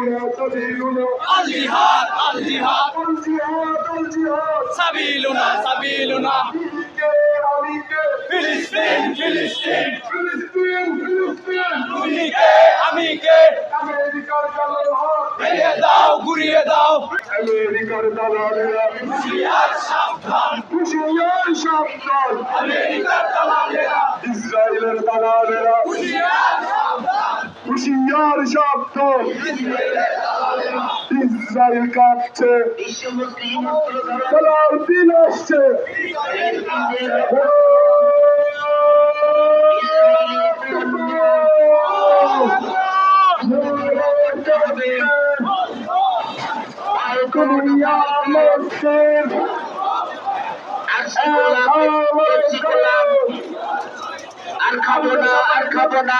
سبيلنا الجهاد الجهاد الجهاد الجهاد سبيلنا سبيلنا আমিকে আমিকে ফিলিস্তিন ফিলিস্তিন ফিলিস্তিন ফিলিস্তিন তুমি কে আমি কে আমেরিকার কালো হাত ভেঙে দাও ঘুরিয়ে দাও আমেরিকার দালালেরা হুঁশিয়ার সাবধান হুশিয়ার সাবধান আমেরিকার দালালেরা ইসরায়েলের দালালেরা হুঁশিয়ার সাবধান হুশিয়ার সাবধান ইসরায়েল কাঁপছে। সালাউদ্দিন আসছে। আর খাব না আর খাব না।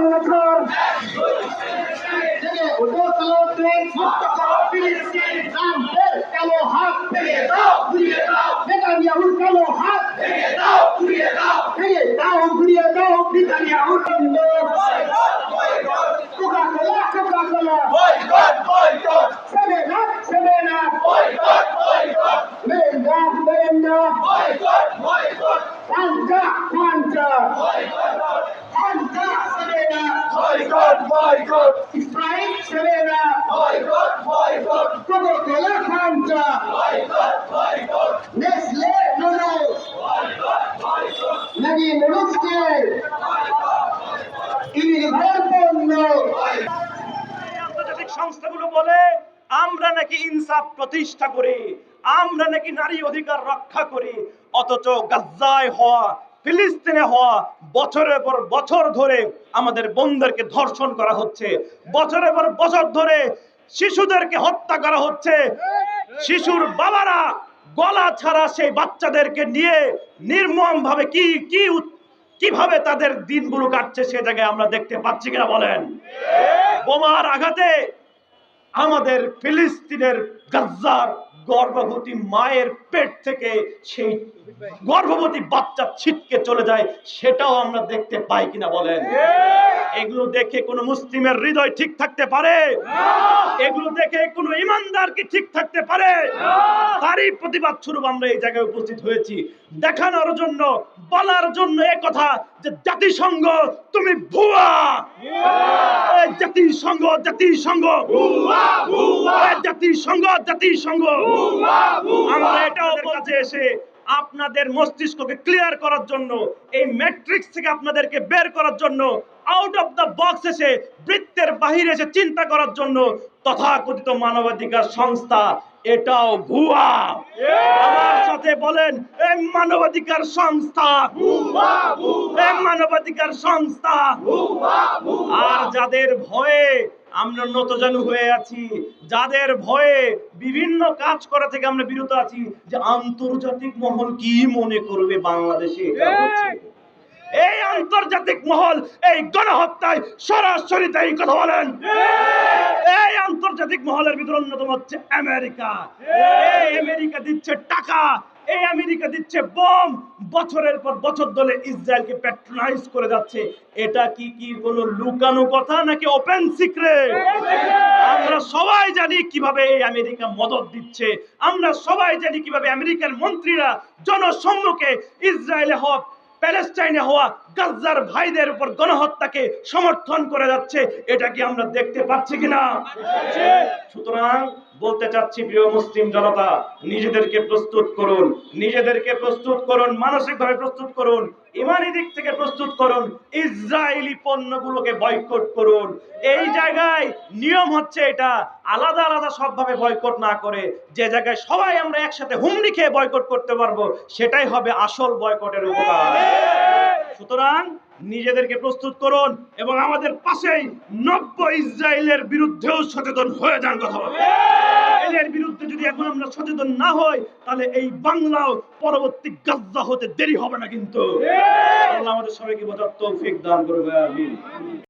বাংলাদেশ ভেঙে দাও ঘুরিয়ে দাও। কালো হাত ভেঙে দাও ঘুরিয়ে দাও। ভেঙে দাও ঘুরিয়ে দাও Netanyahu boycott boycott Coca Cola Coca Cola boycott boycott seven up seven up boycott boycott Mirinda Mirinda boycott boycott Fanta Fanta boycott Fanta seven up boycott boycott Sprite seven up boycott boycott Coca Cola Fanta boycott boycott Nestle noodles boycott boycott নাকি নুডলসকে ইনিভার পণ্য আন্তর্জাতিক সংস্থাগুলো বলে আমরা নাকি ইনসাফ প্রতিষ্ঠা করি আমরা নাকি নারী অধিকার রক্ষা করি অথচ গাজ্জায় হওয়া ফিলিস্তিনে হওয়া বছরের পর বছর ধরে আমাদের বোনদেরকে ধর্ষণ করা হচ্ছে। বছরের পর বছর ধরে শিশুদেরকে হত্যা করা হচ্ছে। শিশুর বাবারা গলা ছাড়া সেই বাচ্চাদেরকে নিয়ে নির্মম ভাবে কি কি কীভাবে তাদের দিনগুলো কাটছে সে জায়গায় আমরা দেখতে পাচ্ছি কিনা বলেন? বোমার আঘাতে আমাদের ফিলিস্তিনের গাজ্জার গর্ভবতী মায়ের পেট থেকে সেই গর্ভবতী বাচ্চা ছিটকে চলে যায়, সেটাও আমরা দেখতে পাই কিনা বলেন। এগুলো দেখে কোনো মুসলিমের হৃদয় ঠিক থাকতে পারে? এগুলো দেখে কোনো ইমানদার কি ঠিক থাকতে পারে? তারই প্রতিবাদ স্বরূপ আমরা এই জায়গায় উপস্থিত হয়েছি। দেখানোর জন্য, বলার জন্য এ কথা যে জাতিসংঘ, তুমি ভুয়া। জাতিসংঘ জাতিসংঘ জাতিসংঘ জাতিসংঘ আমরা এটাও কাছে এসে আপনাদের মস্তিষ্ককে ক্লিয়ার করার জন্য এই ম্যাট্রিক্স থেকে আপনাদেরকে বের করার জন্য আউট অফ দ্য বক্স এসে বৃত্তের বাহিরে এসে চিন্তা করার জন্য তথাকথিত মানবাধিকার সংস্থা এটাও ভুয়া। আমার সাথে বলেন এই মানবাধিকার সংস্থা এই মানবাধিকার সংস্থা আর যাদের ভয়ে আমরা নতজানু হয়ে আছি। যাদের ভয়ে বিভিন্ন কাজ করা থেকে আমরা বিরত আছি যে আন্তর্জাতিক মহল কি মনে করবে বাংলাদেশে। এই আন্তর্জাতিক মহল, এই গণহত্যায় সরাসরি তাই কথা বলেন। এই আন্তর্জাতিক মহলের ভিতর অন্যতম হচ্ছে আমেরিকা। এই আমেরিকা দিচ্ছে টাকা, এই আমেরিকা দিচ্ছে বম। বছরের পর বছর ধরে ইসরায়েলকে প্যাট্রোনাইজ করে যাচ্ছে। এটা কি কি কোনো লুকানো কথা নাকি ওপেন সিক্রেট আমরা সবাই জানি কীভাবে এই আমেরিকা মদত দিচ্ছে। আমরা সবাই জানি কীভাবে আমেরিকার মন্ত্রীরা জনসম্মুখে ইসরায়েলে হওয়া প্যালেস্টাইনে হওয়া গাজ্জার ভাইদের উপর গণহত্যাকে সমর্থন করে যাচ্ছে, এটা কি আমরা দেখতে পাচ্ছি কিনা? সুতরাং বলতে চাচ্ছি, প্রিয় মুসলিম জনতা, নিজেদেরকে প্রস্তুত করুন, নিজেদেরকে প্রস্তুত করুন, মানসিকভাবে প্রস্তুত করুন, ইমানি দিক থেকে প্রস্তুত করুন, ইসরায়েলি পণ্যগুলোকে বয়কট করুন। এই জায়গায় নিয়ম হচ্ছে এটা, আলাদা আলাদা সবভাবে বয়কট না করে যে জায়গায় সবাই আমরা একসাথে হুমড়ি খেয়ে বয়কট করতে পারব, সেটাই হবে আসল বয়কটের উপকার। সুতরাং নিজেদেরকে প্রস্তুত করুন এবং আমাদের পাশেই নব্য ইসরায়েলের বিরুদ্ধেও সচেতন হয়ে যান কথা এদের বিরুদ্ধে যদি এখন আমরা সচেতন না হই, তাহলে এই বাংলাও পরবর্তী গাজ্জা হতে দেরি হবে না কিন্তু। আমাদের সবাইকে বোঝার তৌফিক দান করবে আমিন।